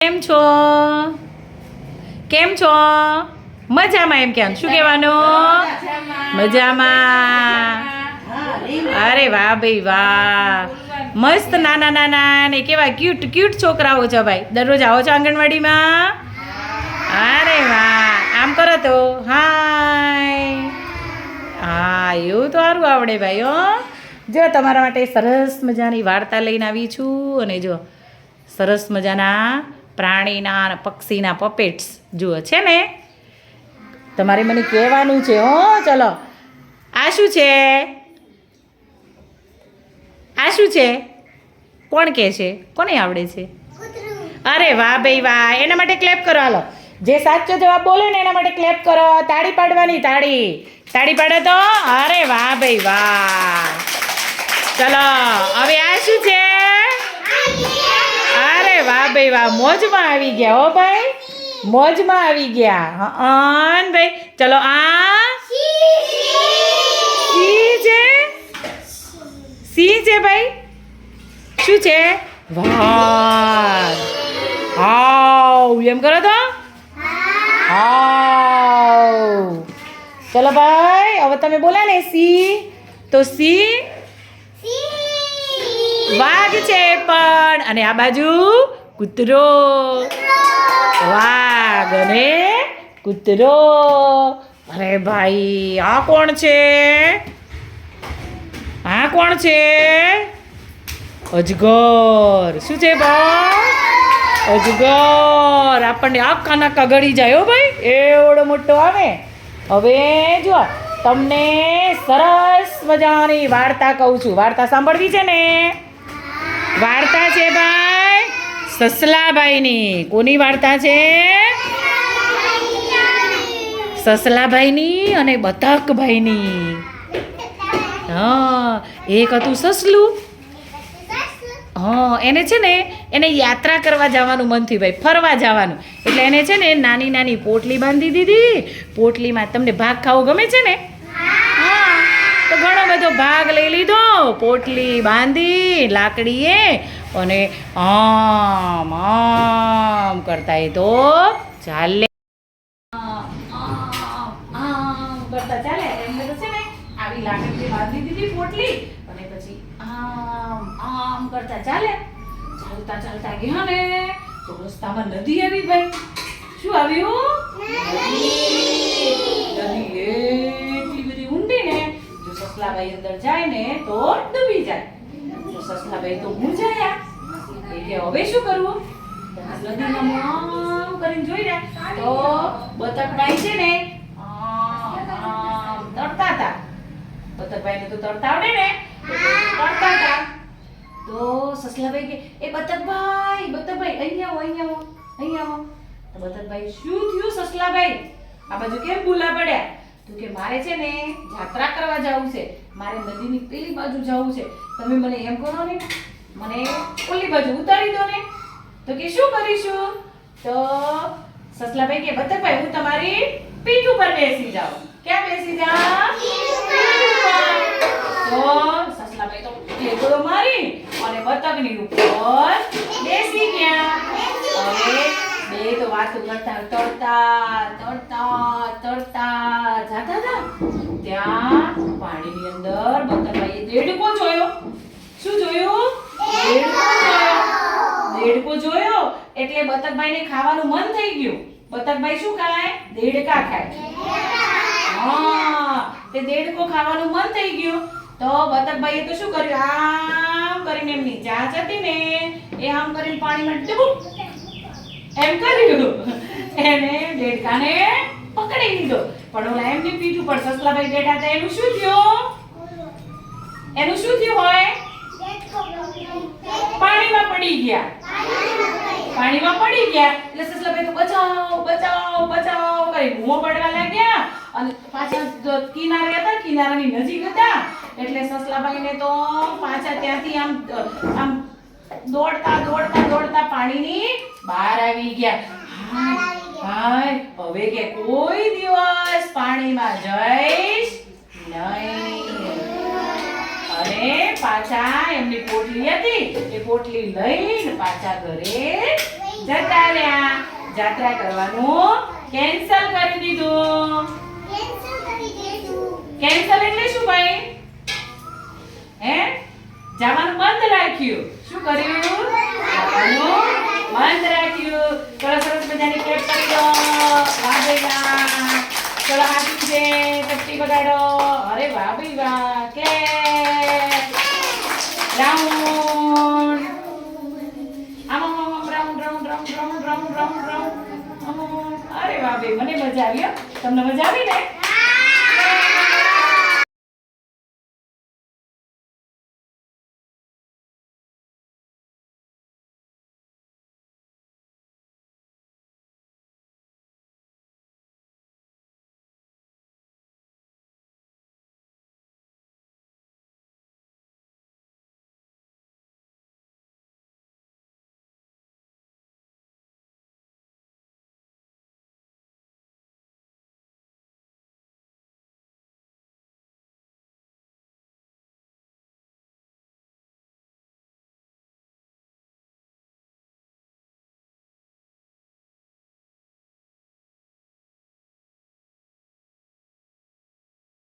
કેમ છો? કેમ છો? મજામાં એમ કેમ? શું કહેવાનું? મજામાં. અરે વાહ ભાઈ વાહ. મસ્ત નાના નાના ને કેવા ક્યુટ ક્યુટ છોકરાઓ છો ભાઈ. દરરોજ આવો છો આંગણવાડીમાં? અરે વાહ. આમ કરો તો. હાય હા, એવું તો સારું આવડે ભાઈ, હો. જો, તમારા માટે સરસ મજાની વાર્તા લઈને આવી છું. અને જો, સરસ મજાના પ્રાણીના પક્ષીના પપેટ્સ જુઓ, છે ને? તમારે મને કહેવાનું છે, હો, ચલો. આ શું છે? આ શું છે? કોણ કહે છે? કોને આવડે છે? અરે વાહ ભાઈ વાહ, એના માટે ક્લેપ કરો, હાલો. જે સાચો જવાબ બોલે ને, એના માટે ક્લેપ કરો. તાળી પાડવાની તાળી. તાળી પાડે તો? અરે વાહ ભાઈ વાહ. ચલો, હવે આ શું છે? વાહ ભાઈ વાહ મોજમાં આવી ગયા હો ભાઈ. મોજમાં આવી ગયા. અન ભાઈ ચલો આ સી છે? સી છે ભાઈ? શું છે? વાહ હાવ એમ કરો તો? હાવ ચલો ભાઈ હવે તમે બોલા ને સી. તો સી. વાઘ છે પણ. અને આ બાજુ કૂતરો. વાઘ અને કૂતરો. અરે ભાઈ, આ કોણ છે? આ કોણ છે? અજગર. શું છે ભાઈ અજગર. આપણને આખા નાકા ગળી જાય હો ભાઈ. એવડો મોટો આવે. હવે જો, તમને સરસ મજાની વાર્તા કહું છું. વાર્તા સાંભળવી છે ને? વાર્તા છે ભાઈ સસલાભાઈની કોની વાર્તા છે? સસલાભાઈની અને બતકભાઈની. હા, એક હતું સસલું. હા, એને છે ને, એને યાત્રા કરવા જવાનું મન થયું ભાઈ, ફરવા જવાનું. એટલે એને છે ને નાની નાની પોટલી બાંધી દીધી. પોટલીમાં તમને ભાગ ખાવો ગમે છે ને? બધો ભાગ લઈ લીધો. પોટલી બાંધી લાકડીએ અને આમ આમ કરતા એ તો ચાલે. આમ, આમ, આમ કરતા ચાલે એમને તો છે ને આવી લાકડીથી બાંધી દીધી પોટલી અને પછી આમ આમ કરતા ચાલે ચાલતા ચાલતા ગયા ને. તો રસ્તામાં નદી આવી ભાઈ. શું આવ્યું સસલાભાઈ અંદર જાય ને તો ડૂબી જાય. તો સસલાભાઈ તો મૂંઝાયા. એટલે હવે શું કરવું? નદીમાં તો બતકભાઈ છે ને તરતા હતા. બતકભાઈને તો તરતા આવડે ને તરતા હતા. તો સસલાભાઈ કે, એ બતકભાઈ બતકભાઈ, અહીંયા આવો અહીંયા આવો અહીંયા આવો. બતકભાઈ, શું થયું સસલાભાઈ? આ બાજુ કેમ ભૂલા પડ્યા? તો કે મારે છે ને યાત્રા કરવા જવું છે મારે નદીની પેલી બાજુ જવું છે તમે મને એમ કરો ને મને ઓલી બાજુ ઉતારી દો ને. તો કે શું કરીશું? તો સસલાભાઈ કે બતકભાઈ હું તમારી પીઠ ઉપર બેસી જાઉં. ક્યાં બેસી જાઉં? તો સસલાભાઈ તો ઠેકડો મારી અને બતકની ઉપર બેસી ગયા. હવે બે તો વાતો કરતા તરતા તરતા તરતા. જાતા હતા? ત્યાં પાણીની અંદર બતકભાઈએ દેડકો જોયો. શું જોયું? દેડકો જોયો. દેડકો જોયો? એટલે બતકભાઈને ખાવાનું મન થઈ ગયું. બતકભાઈ શું ખાય? દેડકા ખાય. હા, તે દેડકો ખાવાનું મન થઈ ગયું. તો બતકભાઈએ તો શું કર્યું? આમ કરીને એમની ચાંચ હતી ને. એ આમ કરીને પાણીમાં ડૂબ એમ કર્યું એને દેડકાને પકડી લીધો પણ ઓલા એમની પીઠ ઉપર સસલાભાઈ બેઠા હતા, એનું શું થયું? એનું શું થયું હોય? પાણીમાં પડી ગયા. પાણીમાં પડી ગયા. એટલે સસલાભાઈ તો બચાવ બચાવ બચાવ કરી બૂમો પડવા લાગ્યા. અને પાછા કિનારે હતા, કિનારાની નજીક હતા. એટલે સસલાભાઈને તો પાછા ત્યાંથી આમ આમ દોડતા દોડતા દોડતા પાણીની બહાર આવી ગયા. હાય, હવે કે કોઈ દિવસ પાણીમાં જઈશ નહીં. અને પાછા એમની પોટલી હતી એ પોટલી લઈને પાછા ઘરે જતા રહ્યા. જાત્રા કરવાનું કેન્સલ કરી દીધું. કેન્સલ એટલે શું ભાઈ? હે? જવાનું બંધ રાખ્યું. શું કર્યું? જવાનું બંધ રાખ્યું. ચલો સરસ મજાની કેપ કરી દો વાહ ભાઈ ચલો હાથી છે. ચપટી બગાડો. અરે વાહ ભાઈ વાહ. કે રાઉન્ડ. આમ આમ round round round round round round round. અરે વાહ ભાઈ, મને મજા આવી. તમને મજા આવી ને?